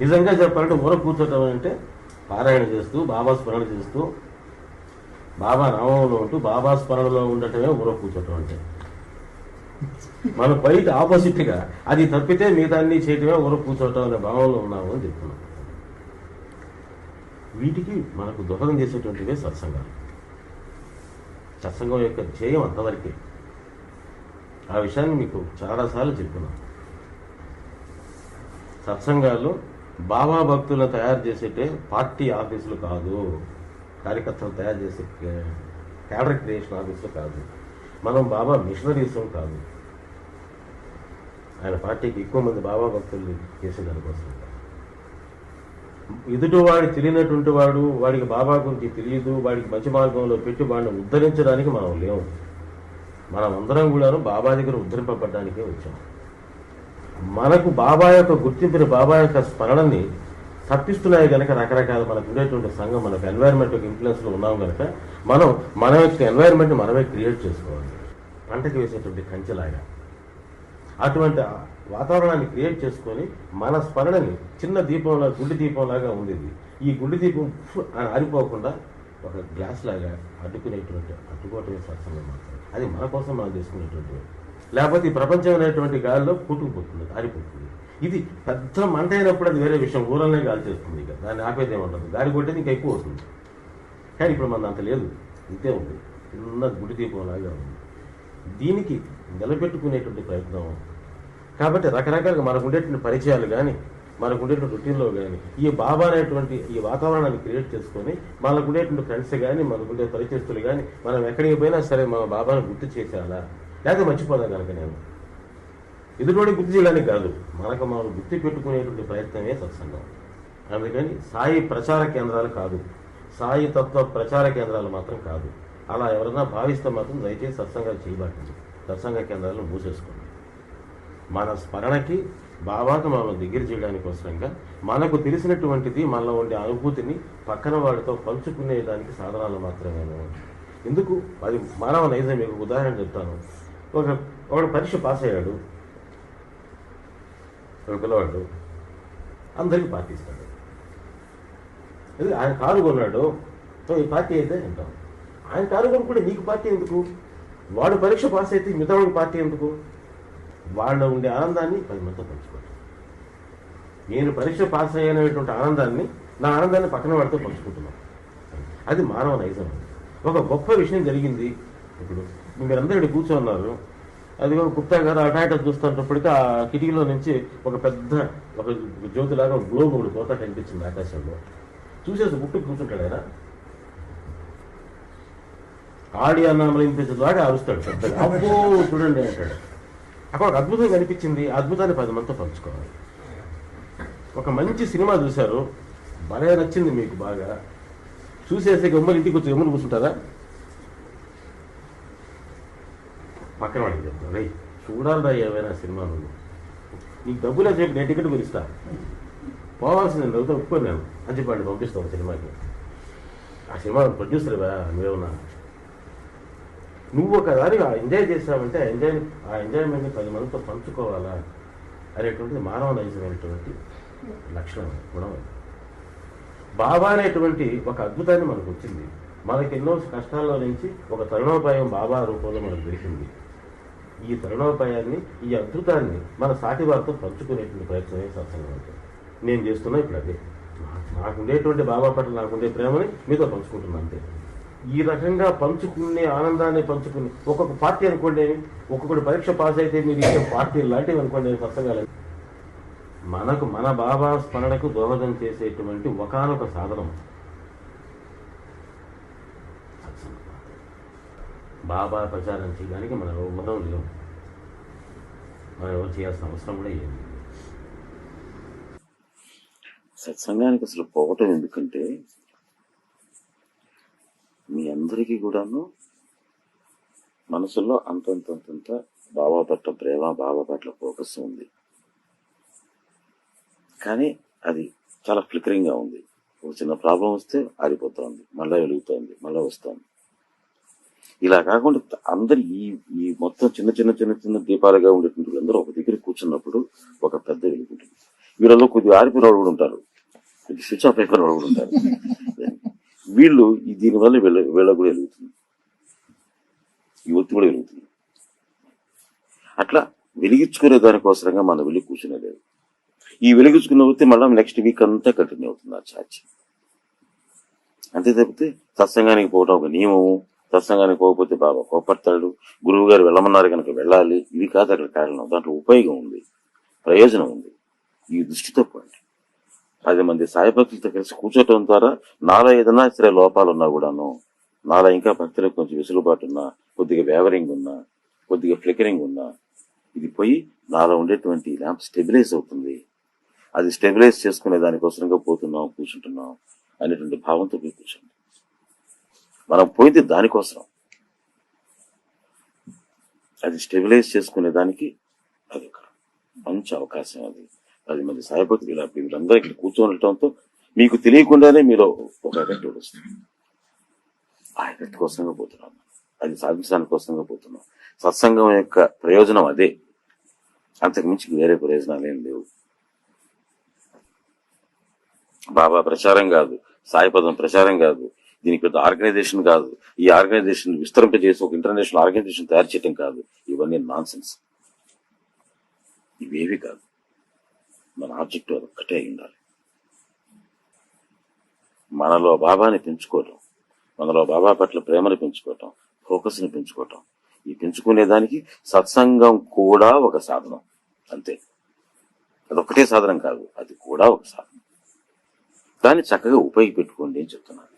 నిజంగా చెప్పాలంటే ఊర కూర్చోటం అంటే పారాయణ చేస్తూ బాబా స్మరణ చేస్తూ బాబా నామంలో ఉంటూ బాబా స్మరణలో ఉండటమే ఊర కూర్చోటం అంటే. మనం బయట ఆపోజిట్గా అది తప్పితే మిగతాన్ని చేయటమే ఊర కూర్చోటం అనే భావంలో ఉన్నాము అని చెప్తున్నాం. వీటికి మనకు దోహదం చేసేటువంటివే సత్సంగాలు. సత్సంగం యొక్క ధ్యేయం అంతవరకే. ఆ విషయాన్ని మీకు చాలాసార్లు చెప్పుకున్నాం. సత్సంగాల్లో బాబా భక్తులను తయారు చేసేటే పార్టీ ఆఫీసులు కాదు కార్యకర్తలు తయారు చేసే క్యాడర్ క్రియేషన్ ఆఫీసులు కాదు. మనం బాబా మిషనరీస్ కాదు. ఆయన పార్టీకి ఎక్కువ మంది బాబా భక్తుల్ని చేసేదానికోసం ఎదుటివాడు తెలియనటువంటి వాడు వాడికి బాబా గురించి తెలియదు వాడికి మంచి మార్గంలో పెట్టి వాడిని ఉద్ధరించడానికి మనం లేవు. మనం అందరం కూడాను బాబా దగ్గర ఉద్ధరింపబడ్డానికే వచ్చాం. మనకు బాబా యొక్క గుర్తింపుని బాబా యొక్క స్మరణని తప్పిస్తున్నాయి కనుక రకరకాల మనకు ఉండేటువంటి సంఘం మనకు ఎన్వైరన్మెంట్ యొక్క ఇన్ఫ్లుయెన్స్లో ఉన్నాం కనుక మనం మన యొక్క ఎన్వైరన్మెంట్ మనమే క్రియేట్ చేసుకోవాలి. పంటకి వేసేటువంటి కంచెలాగా. అటువంటి వాతావరణాన్ని క్రియేట్ చేసుకొని మన స్మరణని చిన్న దీపంలా గుండి దీపంలాగా ఉంది ఈ గుండి దీపం ఆరిపోకుండా ఒక గ్లాస్ లాగా అడ్డుకునేటువంటి అడ్డుకోవటమే సత్సంగం మాత్రం అది మన కోసం మనం చేసుకునేటువంటి లేకపోతే ఈ ప్రపంచం అనేటువంటి గాలిలో పుట్టుకుపోతుంది ఆరిపోతుంది ఇది పెద్ద మంట అయినప్పుడు అది వేరే విషయం ఊరల్నే గాలి చేస్తుంది ఇక. దాన్ని ఆపేది ఏమంటుంది గాలి కొట్టేది ఇంకా ఎక్కువ అవుతుంది. కానీ ఇప్పుడు మన అంత లేదు. ఇంతే ఉంది. చిన్న గుడి దీపం లాగా ఉంది. దీనికి నిలబెట్టుకునేటువంటి ప్రయత్నం. కాబట్టి రకరకాలుగా మనకు ఉండేటువంటి పరిచయాలు కానీ మనకు ఉండేటువంటి రొటీన్లో కానీ ఈ బాబా అనేటువంటి ఈ వాతావరణాన్ని క్రియేట్ చేసుకొని మనకు ఉండేటువంటి ఫ్రెండ్స్ కానీ మనకు ఉండే పరిచయస్తులు కానీ మనం ఎక్కడికి పోయినా సరే మన బాబాను గుర్తు చేసేయాలా? లేకపోతే మర్చిపోదా కనుక నేను. ఎదుటి గుర్తు చేయడానికి కాదు మనకు మనం గుర్తు పెట్టుకునేటువంటి ప్రయత్నమే సత్సంగం. అందుకని సాయి ప్రచార కేంద్రాలు కాదు. సాయి తత్వ ప్రచార కేంద్రాలు మాత్రం కాదు. అలా ఎవరైనా భావిస్తే మాత్రం దయచేసి సత్సంగాలు చేయబాకండి. సత్సంగ కేంద్రాలను మూసేసుకోండి. మన స్మరణకి బాబాకు మనం దగ్గర చేయడానికి కోసంగా మనకు తెలిసినటువంటిది మనలో ఉండే అనుభూతిని పక్కన వాడితో పంచుకునేదానికి సాధనాలు మాత్రమే ఎందుకు? అది మానవ నైజం. మీకు ఉదాహరణ చెప్తాను. ఒక ఒకడు పరీక్ష పాస్ అయ్యాడు. ఒక పిల్లవాడు అందరికీ పార్టీ ఇస్తాడు. ఇది ఆయన కారు కొన్నాడు. ఈ పార్టీ అయితే అంటాం ఆయన కారు కొనుక్కుంటే నీకు పార్టీ ఎందుకు? వాడు పరీక్ష పాస్ అయితే మిగతావాడికి పార్టీ ఎందుకు? వాళ్ళ ఉండే ఆనందాన్ని పది మందితో పంచుకోండి. నేను పరీక్ష పాస్ అయ్యానటువంటి ఆనందాన్ని నా ఆనందాన్ని పక్కన వాడితో పంచుకుంటున్నాను అది మానవ నైజం. ఒక గొప్ప విషయం జరిగింది. ఇప్పుడు మీరందరూ ఇక్కడ కూర్చోన్నారు. అది గుప్తా గారు అటు చూస్తున్నప్పటికీ ఆ కిటికీలో నుంచి ఒక పెద్ద ఒక జ్యోతిలాగా ఒక గ్లోబ్ ఒకటి పోతా కనిపించింది ఆకాశంలో. చూసేసి గుట్టు కూర్చుంటాడు ఆయన ఆడి అన్నామలింపించేదాకా అరుస్తాడు పెద్దగా. అబ్బో చూడండి అంటాడు. అక్కడ ఒక అద్భుతం కనిపించింది. అద్భుతాన్ని పది మందితో పంచుకోవాలి. ఒక మంచి సినిమా చూశారు. భలే నచ్చింది మీకు బాగా. చూసేసి గమ్మలు ఇంటికి వచ్చి గమ్మలు కూర్చుంటారా? పక్కన వాడికి చెప్తాను. రై చూడాలరా ఏమైనా సినిమా నువ్వు నీకు డబ్బులే చెప్పి నేను టికెట్ పిలుస్తా పోవాల్సింది నేను ఒప్పుకోను నేను. అని చెప్పండి పంపిస్తాను సినిమాకి. ఆ సినిమా ప్రొడ్యూసర్వా నువ్వేమన్నా. నువ్వు ఒకసారి ఎంజాయ్ చేసావంటే ఆ ఎంజాయ్ ఆ ఎంజాయ్మెంట్ని పది మందితో పంచుకోవాలా? అనేటువంటిది మానవ నైజమైనటువంటి లక్షణం గుణం బాబా అనేటువంటి ఒక అద్భుతాన్ని మనకు వచ్చింది. మనకి ఎన్నో కష్టాల్లో నుంచి ఒక తరుణోపాయం బాబా రూపంలో మనకు దొరికింది. ఈ తరుణోపాయాన్ని ఈ అద్భుతాన్ని మన సాటి వారితో పంచుకునేటువంటి ప్రయత్నమే సత్సంగం అంటే నేను చేస్తున్నా ఇప్పుడు అదే. నాకుండేటువంటి బాబా పట్ల నాకుండే ప్రేమని మీతో పంచుకుంటున్నా అంతే. ఈ రకంగా పంచుకునే ఆనందాన్ని పంచుకుని ఒక్కొక్క పార్టీ అనుకోండి ఒక్కొక్కటి పరీక్ష పాస్ అయితే మీరు ఇచ్చే పార్టీ లాంటివి అనుకోండి సత్సంగాలు మనకు మన బాబా స్మరణకు దోహదం చేసేటువంటి ఒకానొక సాధనం. బాబా ప్రచారం చేయడానికి మన మతం లేవు మనం ఎవరు చేయాల్సిన అవసరం కూడా ఏమి లేదు. సత్సంగానికి అసలు పోవటం ఎందుకంటే మీ అందరికీ కూడాను మనసులో అంతంతంతంత బాబా పట్ల ప్రేమ బాబా పట్ల ఫోకస్ ఉంది. కానీ అది చాలా ఫ్లికరింగ్గా ఉంది. ఒక చిన్న ప్రాబ్లం వస్తే ఆరిపోతుంది మళ్ళీ వెలుగుతోంది. మళ్ళీ వస్తుంది. ఇలా కాకుండా అందరు ఈ ఈ మొత్తం చిన్న చిన్న చిన్న చిన్న దీపాలుగా ఉండేటువంటి అందరూ ఒక దగ్గర కూర్చున్నప్పుడు ఒక పెద్ద వెలుగుంటుంది వీళ్ళలో కొద్దిగా ఆరిపోయిన వాళ్ళు కూడా ఉంటారు. కొద్దిగా స్విచ్ ఆఫ్ అయిపోయిన వాళ్ళు కూడా ఉంటారు. వీళ్ళు దీనివల్ల వీళ్ళ వీళ్ళ కూడా వెలుగుతుంది. ఈ ఒత్తి కూడా వెలుగుతుంది. అట్లా వెలిగించుకునే దానికోసరంగా మనం వెళ్ళి కూర్చునేలేదు ఈ వెలిగించుకున్న వస్తే మళ్ళీ నెక్స్ట్ వీక్ అంతా కంటిన్యూ అవుతుంది ఆ ఛార్జ్. అంతే తప్పితే సత్సంగానికి పోవడం ఒక నియమము. సత్సంగానికి పోకపోతే బాబా కోపడతాడు. గురువు గారు వెళ్ళమన్నారు కనుక వెళ్ళాలి. ఇది కాదు అక్కడ కారణం. దాంట్లో ఉపయోగం ఉంది. ప్రయోజనం ఉంది. ఈ దృష్టితో పోండి. పది మంది సాయభక్తులతో కలిసి కూర్చోటం ద్వారా నాలో ఏదైనా సరే లోపాలు ఉన్నా కూడాను నాలో ఇంకా భక్తులకు కొంచెం వెసులుబాటు ఉన్నా కొద్దిగా వేవరింగ్ ఉన్నా కొద్దిగా ఫ్లికరింగ్ ఉన్నా ఇది పోయి నాలో ఉండేటువంటి ల్యాంప్ స్టెబిలైజ్ అవుతుంది. అది స్టెబిలైజ్ చేసుకునే దానికోసంగా పోతున్నాం కూర్చుంటున్నాం అనేటువంటి భావంతో పోయి మనం పోయింది దానికోసం అది స్టెబిలైజ్ చేసుకునే దానికి అది ఒక మంచి అవకాశం అది. పది మంది సాయపతులు ఇలా వీళ్ళందరూ ఇక్కడ కూర్చోనటంతో మీకు తెలియకుండానే మీరు ఒక ఎఫెక్ట్ వస్తుంది. ఆ ఎఫెక్ట్ కోసంగా పోతున్నాం అది సాధించడానికి కోసంగా పోతున్నాం. సత్సంగం యొక్క ప్రయోజనం అదే. అంతకుమించి వేరే ప్రయోజనాలు ఏం లేవు. బాబా ప్రచారం కాదు. సాయిపదం ప్రచారం కాదు. దీనికి పెద్ద ఆర్గనైజేషన్ కాదు. ఈ ఆర్గనైజేషన్ విస్తరింపజేసి ఒక ఇంటర్నేషనల్ ఆర్గనైజేషన్ తయారు చేయడం కాదు. ఇవన్నీ నాన్ సెన్స్ ఇవేవి కాదు. మన ఆబ్జెక్ట్ అది ఒక్కటే ఉండాలి. మనలో బాబాని పెంచుకోవటం మనలో బాబా పట్ల ప్రేమను పెంచుకోవటం ఫోకస్ని పెంచుకోవటం ఈ పెంచుకునే దానికి సత్సంగం కూడా ఒక సాధనం. అంతే. అదొక్కటే సాధనం కాదు అది కూడా ఒక సాధనం. దాన్ని చక్కగా ఉపయోగపెట్టుకోండి అని చెప్తున్నాను.